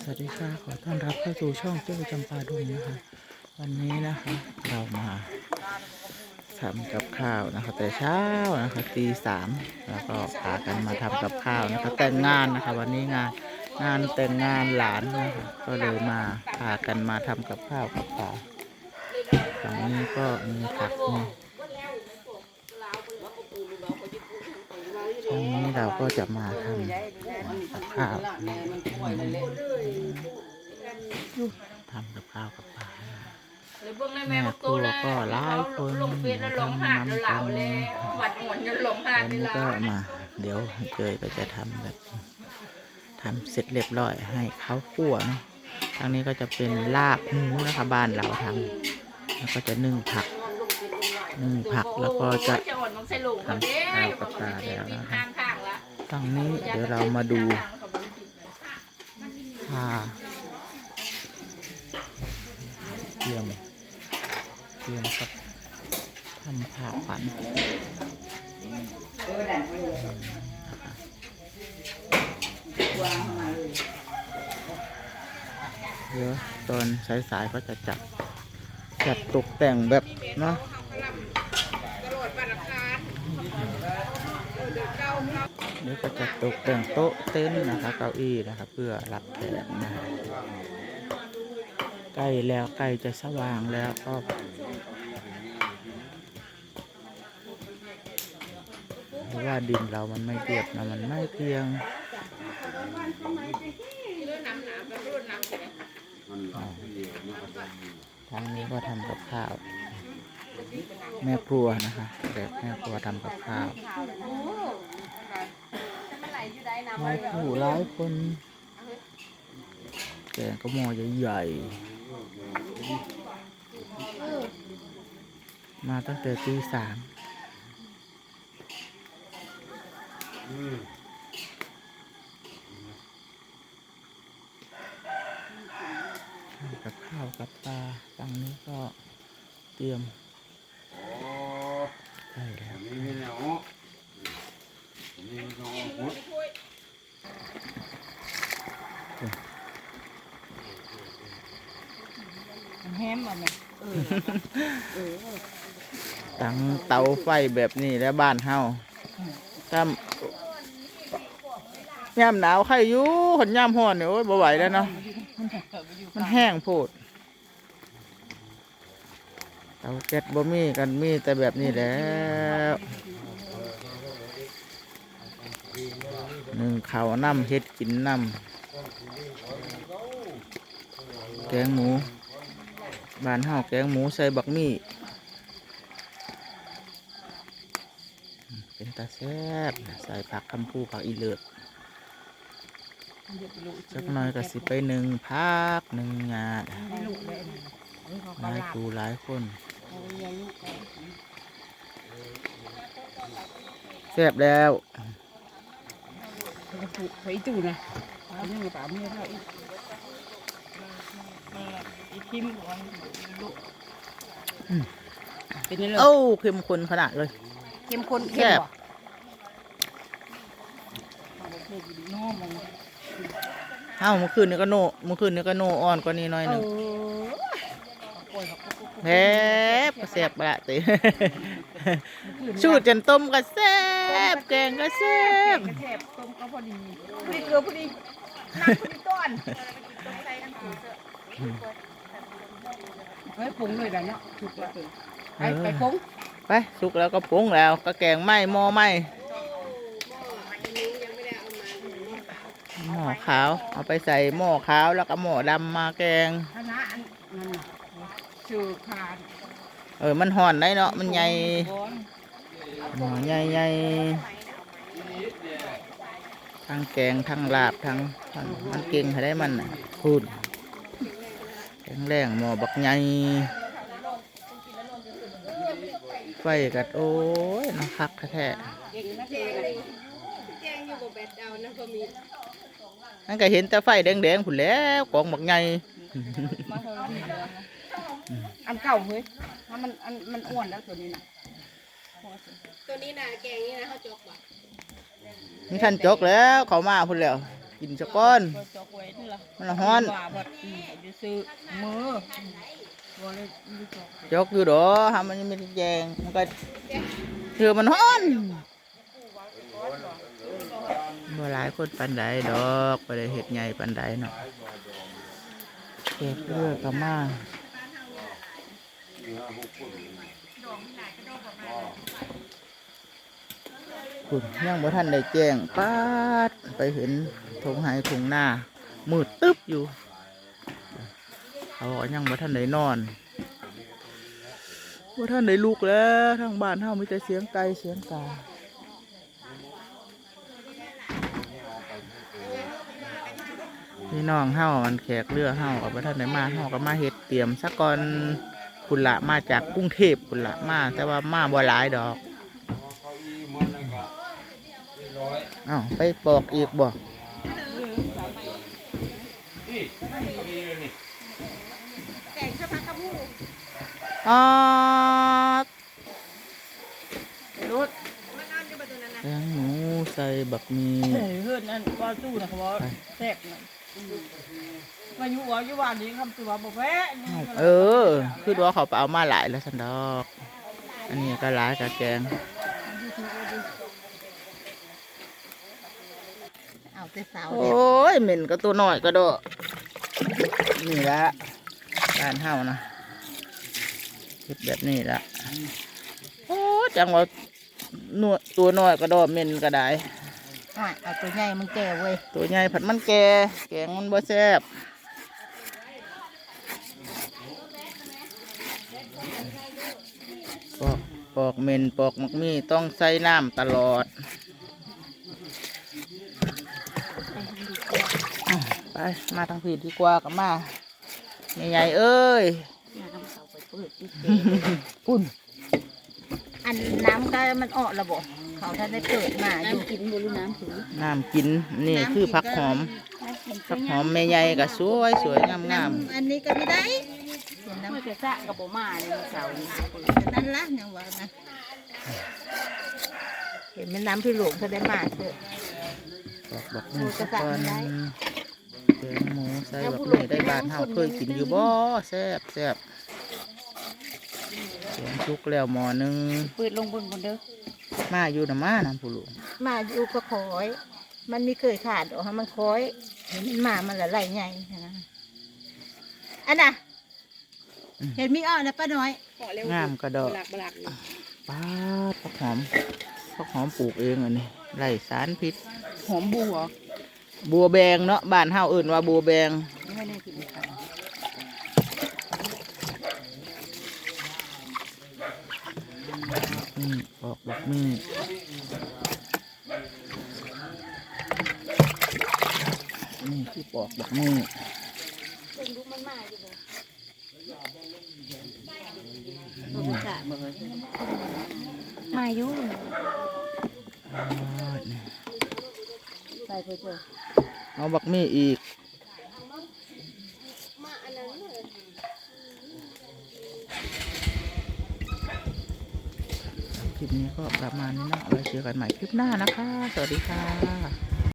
สวัสดีค่ะขอต้อนรับเข้าสู่ช่องเจ้าจำปาดุงนะคะ วันนี้นะคะเรามาทำกับข้าวนะคะ แต่เช้านะคะตีสามแล้วก็พากันมาทำกับข้าวนะคะ แต่งงานนะคะ วันนี้งานงานแต่งงานหลานนะคะก็เลยมาพากันมาทำกับข้าวกับปลาตรงนี้ก็มีผักมี รงนี้เราก็จะมาทำกับข้าวทำกับข้าวกับปลาหรือเบิ่งในแม่ครัวก็หลายคนลงเฟซแล้วลงหาดแล้วเหล่าแล้วหวัดหวนจนลงหาดวันนี่นี้ละก็มา เดี๋ยวเจยก็จะทำแบบทำเสร็จเรียบร้อยให้เขาคั่วเนาะทางนี้ก็จะเป็นลาบหมูนะคะบ้านเราทำแล้วก็จะนึ่งผัก นึ่งผักแล้วก็จะจะอ่อนต้องใส่ลงเขาเด้ทำข้าวกับปลาแล้วนะคะข้างทางละทางนี้เดี๋ยวเรามาดูผ้าเตรียมเตรียมกับทำผ้าขวัญเดี๋ยวตอนสายๆก็จะจัดจัดตกแต่งแบบเนาะ เดี๋ยวก็จะตกแต่งโต๊ะเต็นท์นะคะเก้าอี้นะคะเพื่อรับแขกนะคะใกล้แล้วใกล้จะสว่างแล้วก็เพราะว่าดินเรามันไม่เรียบนะมันไม่เพียงทางนี้ก็ทำกับข้าว แม่ครัวนะคะเด็กแม่ครัวทำกับข้าวมาผู้หลายคนแกงก็หม้อใหญ่ๆมาตั้งแต่ตีสามทำกับข้าวกับปลาตังนี้ก็เตรียม ใช่แล้วนี่ไม่ได้ออกนี่น้องพุทธแฮมอะแม่ตั้งเตาไฟแบบนี้แล้วบ้านเฮาถ้าย่ำหนาวใครอยู่คนย่ำห้อนเนี่ยโอ้ยบ่ไหวแล้วเนาะมันแห้งโพด เตาแก๊สบ่มีกันมีแต่แบบนี้แล้วหนึ่งข้าวน้ำเฮ็ดกินน้ำแกงหมูบานเฮาแกงหมูใส่บักมี่เป็นตาแซ่บใส่ผักคำพูผักอีเลือดสักหน่อยก็สิไปหนึ่งพักหนึ่งงานหลายครูหลายคน แซ่บแล้วไปตู่นะนี่ป่าเมียเท่าอีกอีคิมของลูกเป็นยังไงโอ้เข้มข้นขนาดเลย เข้มข้นแซ่บน้อมันเอ้าเมื่อคืนนี้ก็โนเมื่อคืนนี้ก็โนอ่อนกว่านี้หน่อยหนึ่งแซ่บ ก็แซ่บปะละติชูดจนต้มก็แซ่บแกงก็แซ่บกระแทบต้มก็พอดีพอดีเกลือพอดีน้ำพอดีก้อนเฮ้ยปรุงเลยได้เนาะถูกแล้วไปไปปรุงไปสุกแล้วก็ปรุงแล้วก็แกงไหม้หม้อไหม้หม้อขาว เอาไปใส่หม้อขาวแล้วก็หม้อดำมาแกงคณะอันนั้นน่ะชื่อคานเออมันห่อนได้เนาะมันใหญ่หม้อใหญ่ใหญ่ทั้งแกงทั้งลาบทั้งทั้งมันเก่งให้ได้มันน่ะพูดแข็งแรงหม้อบักใหญ่ไฟกัดโอ้ยน้ำคักแท้ๆเก่งนะเก่งนั่นก็เห็นแต่ไฟแดงๆผุนแหล้วกองบักใหญ่มาเถ อะอันเก่าเฮ้ยถ้ามันอันมันอ้วนแล้วตัวนี้น่ะตัวนี้นะแกงนี่นะเขาจกบ่นี่ท่านจกแล้วเขามาพุ่นแล้ว กินซะก่อนก็จอกไว้นี่ล่ะมันละฮ้อนว่าบัดอืมจะซื้อมือบ่เลยมีจอกจกอยู่ดอหามันยังไม่ได้แยงมันก็เถือมันฮ้อนบ่หลายคนปันใดดอกบ่ได้เฮ็ดใหญ่ปันใดเนาะแขกเรือก็มา คุณยังบ่ทันได้แจ้งป้าดไปเห็นทงไห้ทงหน้ามืดตึ๊บอยู่เขาก็ยังบ่ทันได้นอนว่ท่านได้ลูกแล้วทางบ้านเฮามีแต่เสียงไก่เสียงกาพี่น้องเฮามันแขกเรือเฮากับว่ท่านได้มาเฮาก็มาเฮ็ดเตรียมซะก่อน คุณละมาจากกรุงเทพคุณละมา แต่ว่ามาบ่หลายดอกเขาอีมันนั่นก็เรียบร้อยเอ้าไปปอกอีกบ่นี่มีเลยนี่อ๋อรถแกงหมูใส่บักหมีเฮ้ยเฮือนนั่นว่าตู้นะเขาบอกแซ่บน่ะ อืมมาอยู่ว่าอยู่บ้านนี้คำตัวบ่แพ้นี่เออ คือว่าเขาไปเอามาหลายแล้วสันดอก อันนี้ก็หลายกับแกงเอาแต่สาวโอ้ยเหม็นก็ตัวน้อยก็โดดนี่ละบ้านเฮานะเฮ็ดแบบนี้ละโอ้จังว่าหนวดตัวน้อยก็โดดเหม็นก็ได้เอาตัวใหญ่มันแก่เว้ย ตัวใหญ่ผัดมันแก่ แกงมันบ่แซ่บ ปอกปอกเหม็นปอกมักมีต้องใส่น้ำตลอดอะไปมาทางผิดดีกว่ากับมาใหญ่ๆเอ้ยคุณอันน้ำก็มันออกระบบเขาท่านได้เปิดมาอยู่กินบริน้ำถึงน้ำกินนี่คือผักหอมผักหอมแม่ใหญ่ก็สวยสวยงามงามอันนี้ก็ไม่ได้เดี๋ยวน้ำ จะสะกับโบมาเลยเสาร์นั่นละยังว่านะเห็นแม่น้ำพี่หลวงเขาได้มาเถอะๆบอกบอกนี่สักก่อนแกงหมูใส่บักนี่ได้บานเฮาเคยกินอยู่บ่แซ่บแซ่บแกงชุกแล้วหมอหนึงเปิดลงบนบนเด้อมาอยู่นะมาน้ำผู้หลวงมาอยู่ก็คอย มันไม่เคยขาดหรอกฮะมันคอยเห็นมันมามันละไหลใหญ่นะอันน่ะ เห็นมีอ้อนะป้าน้อยงามกระดอก บลักบลักป้าดผักหอมผักหอมปลูกเองอันนี้ไร่สารพิษ หอมบัวบัวแบงเนาะบ้านเฮาเอื่นว่าบัวแบง ไม่ได้กินค่ะนี่ออกบักนี่นี่คือปอกบักนี่ มาอยู่ใส่เพื่อเอเอาบักมี่อีกคลิปนี้ก็ประมาณนี้นะไว้เจอกันใหม่คลิปหน้านะคะ สวัสดีค่ะ